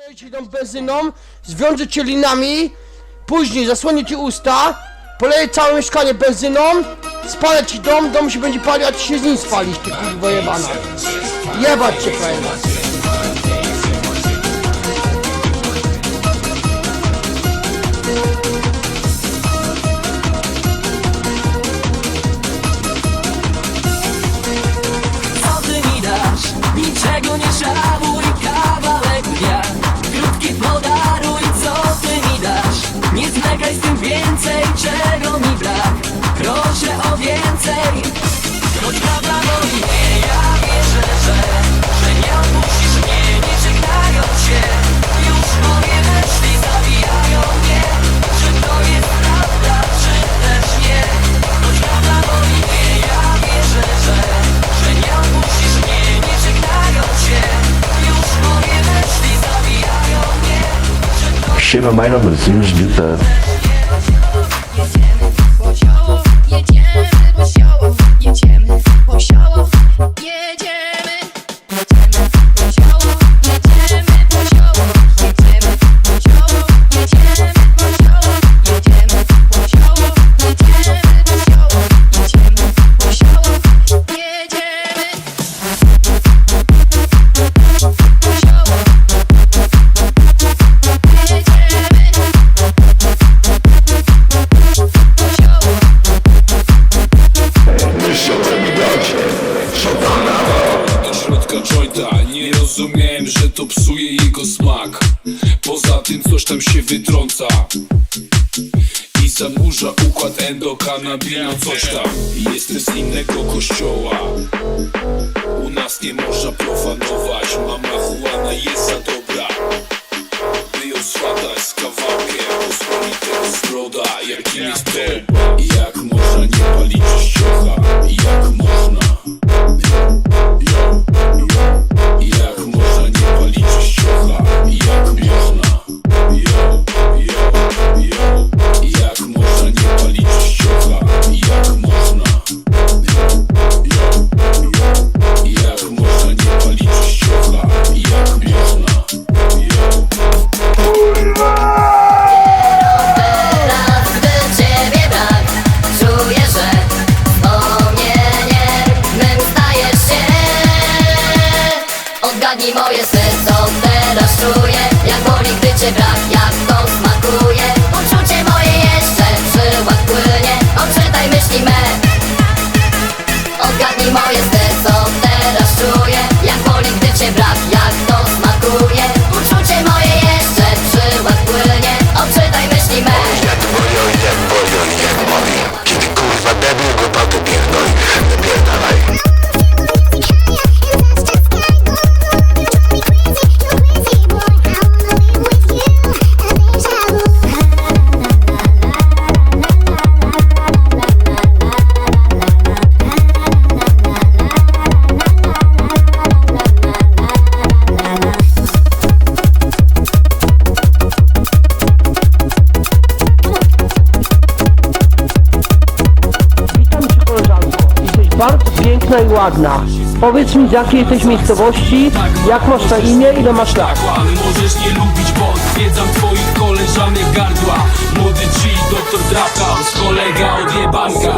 Polejcie tą benzyną, zwiąże cię linami, później zasłonię ci usta, poleję całe mieszkanie benzyną, spalę ci dom, dom się będzie palił, a ty się z nim spalisz, ty kurwa jebana. Jebać cię. Proszę o więcej. Choć prawda boli mnie, ja wierzę, że Że nie opuścisz mnie, nie żegnają cię Już moje myśli zabijają mnie. Czy to jest prawda, czy też nie? Choć prawda boli mnie, ja wierzę, że Że nie opuścisz mnie, nie żegnają cię Już moje myśli zabijają mnie. Czy to Siema Majno, już Juta. Nie rozumiem, że to psuje jego smak. Poza tym coś tam się wytrąca. I zaburza układ endokannabino coś tam. Jestem z innego kościoła. U nas nie można profanować. Mama Juana jest za dobra. By ją swatać z kawałkiem Pospolitego zbroda. Jakim jest to i ładna. Powiedz mi z jakiej jesteś miejscowości, jak masz na imię, ile masz lat. Możesz nie lubić, bo zwiedzam twoich koleżanek gardła. Młody G, doktor Drapaus, kolega od jebanka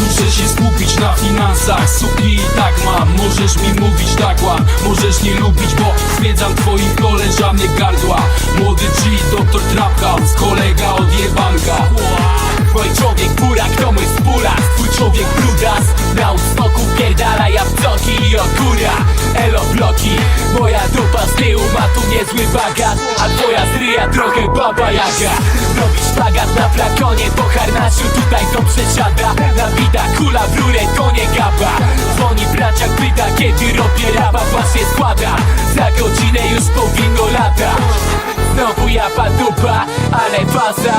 Muszę się skupić na finansach, suki i tak mam. Możesz mi mówić tak łam, możesz nie lubić, bo zwiedzam twoich koleżanek gardła. Młody G, doktor Drapaus, kolega od Moja dupa z tyłu ma tu niezły bagaż A twoja zryja trochę baba jaga. Robisz szpagat na flakonie Po harnaczu tutaj to przesiada. Nabita kula w rurę to nie gaba. Dzwoni braciak pyta kiedy robię rapa Was się składa. Za godzinę już powinno lata. Znowu japa dupa, ale faza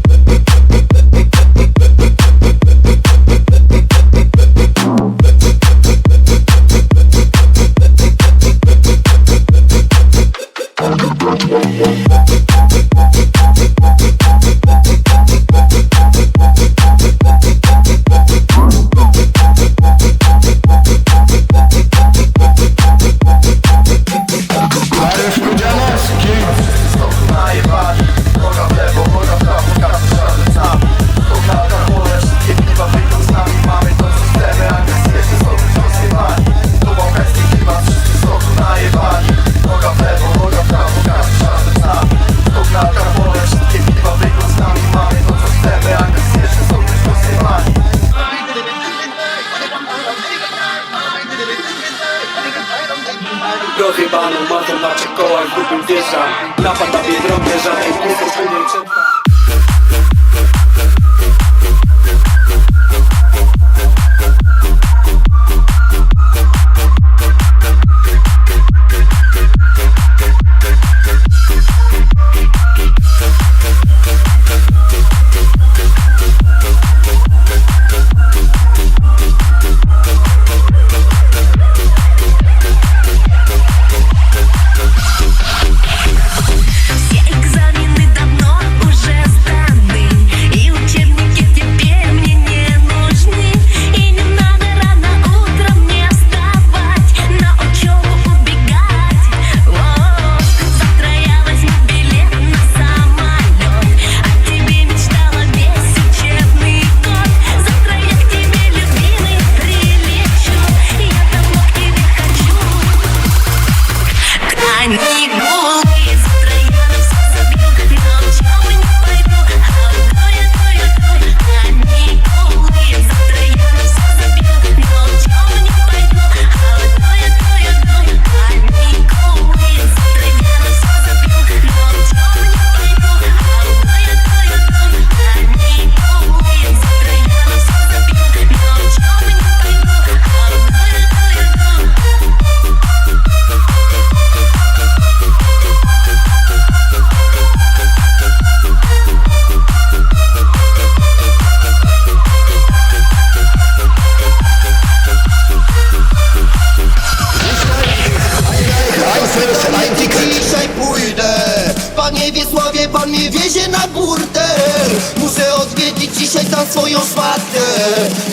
mam swoją szmatę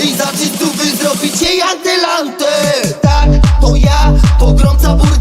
I za czystów wy zrobicie antylantę Tak, to ja, pogromca burdy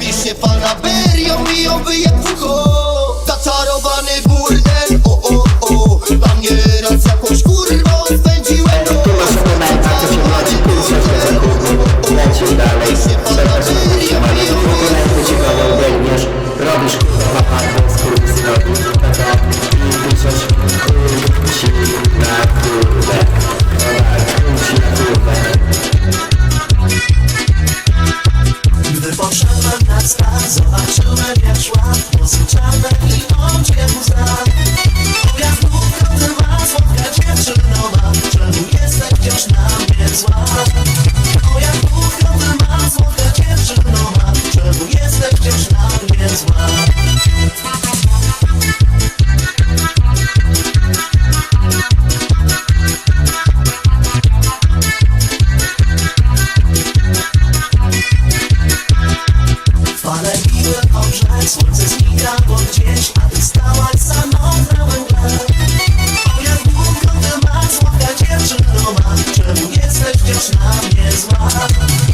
Bierz się fanaberio i oby jak pucho Zaczarowany w as well. Falebiły obrze, słońce bo a ty stałaś samotna we mgle. O jak długo ty masz, słodka jesteś na mnie zła?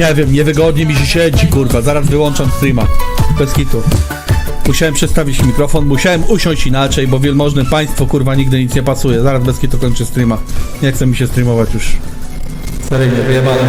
Nie wiem, niewygodnie mi się siedzi, kurwa. Zaraz wyłączam streama. Bez kitu. Musiałem przestawić mikrofon, musiałem usiąść inaczej, bo wielmożnym państwo, kurwa, nigdy nic nie pasuje. Zaraz bez kitu kończę streama. Nie chce mi się streamować już. Seryjnie, wyjebane.